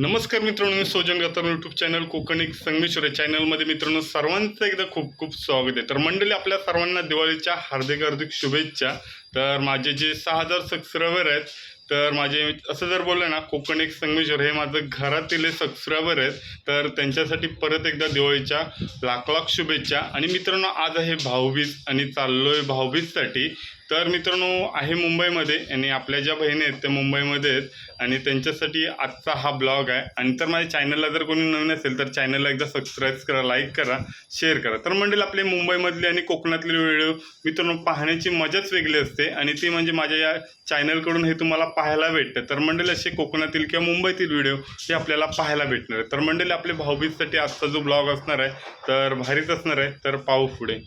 नमस्कार मित्रांनो मी सोजन गतर यूट्यूब चॅनल कोकणी संगमेश्वर या चॅनलमध्ये मित्रांनो सर्वांचं एकदा खूप खूप स्वागत आहे. तर मंडळी आपल्या सर्वांना दिवाळीच्या हार्दिक हार्दिक शुभेच्छा. तर माझे जे सहा हजार सबस्क्रायबर आहेत तर माझे असं जर बोललं ना कोकण एक संगमेश्वर हे माझं घरातील सबस्क्रायबर आहेत तर त्यांच्यासाठी परत एकदा दिवाळीच्या लाख लाख शुभेच्छा. आणि मित्रांनो आज आहे भाऊबीज आणि चाललोय भाऊबीजसाठी. तर मित्रांनो आहे मुंबईमध्ये आणि आपल्या ज्या बहिणी आहेत त्या मुंबईमध्ये आहेत आणि त्यांच्यासाठी आजचा हा ब्लॉग आहे. आणि तर माझ्या चॅनलला जर कोणी नवीन असेल तर चॅनलला एकदा सबस्क्राईब करा लाईक करा शेअर करा. तर मंडळी आपले मुंबईमधले आणि कोकणातले व्हिडिओ मित्रांनो पाहण्याची मजाच वेगळी असते आणि ती म्हणजे माझ्या या चॅनलकडून हे तुम्हाला पाहायला भेटतं. तर मंडळी असे कोकणातील किंवा मुंबईतील व्हिडिओ हे आपल्याला पाहायला भेटणार आहे तर मंडळी आपले भाऊबीजसाठी आजचा जो ब्लॉग असणार आहे तर भारीच असणार आहे. तर पाहू पुढे.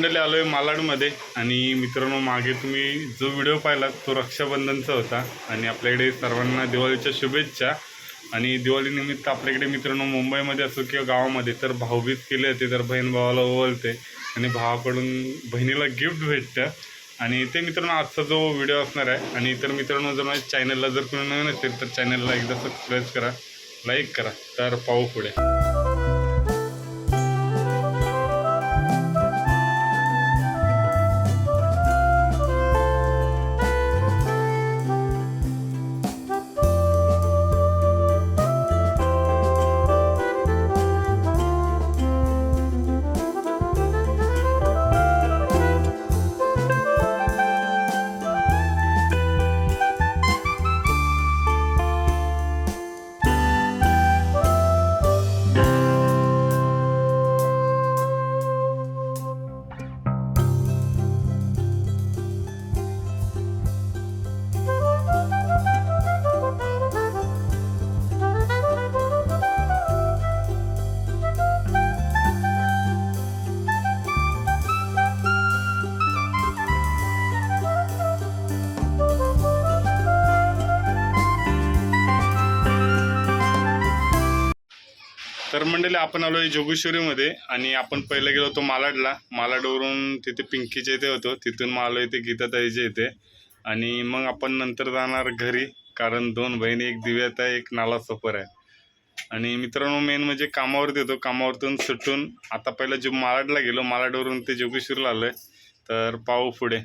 मंडळी आलो आहे मालाडमध्ये. आणि मित्रांनो मागे तुम्ही जो व्हिडिओ पाहिला तो रक्षाबंधनचा होता. आणि आपल्याकडे सर्वांना दिवाळीच्या शुभेच्छा. आणि दिवाळीनिमित्त आपल्याकडे मित्रांनो मुंबईमध्ये असो किंवा गावामध्ये तर भाऊबीज केले होते तर बहीण भावाला ओवलते आणि भावाकडून बहिणीला गिफ्ट भेटतं. आणि ते मित्रांनो आजचा जो व्हिडिओ असणार आहे. आणि इतर मित्रांनो जर माझ्या चॅनलला जर कोणी नवीन असेल तर चॅनलला एकदा सबस्क्राईब करा लाईक करा तर पाहू पुढे. तर मंडळी आपण आलो आहे जोगेश्वरीमध्ये आणि आपण पहिलं गेलो होतो मालाडला. मालाडवरून तिथे पिंकीच्या इथे होतो. तिथून मग आलो इथे गीताताईच्या इथे. आणि मग आपण नंतर जाणार घरी कारण दोन बहिणी एक दिव्यात आहे एक नाला सफर आहे. आणि मित्रांनो मेन म्हणजे कामावरती येतो. कामावरतून सुटून आता पहिलं जो मालाडला गेलो मालाडवरून ते जोगेश्वरीला आलं आहे तर पाहू पुढे.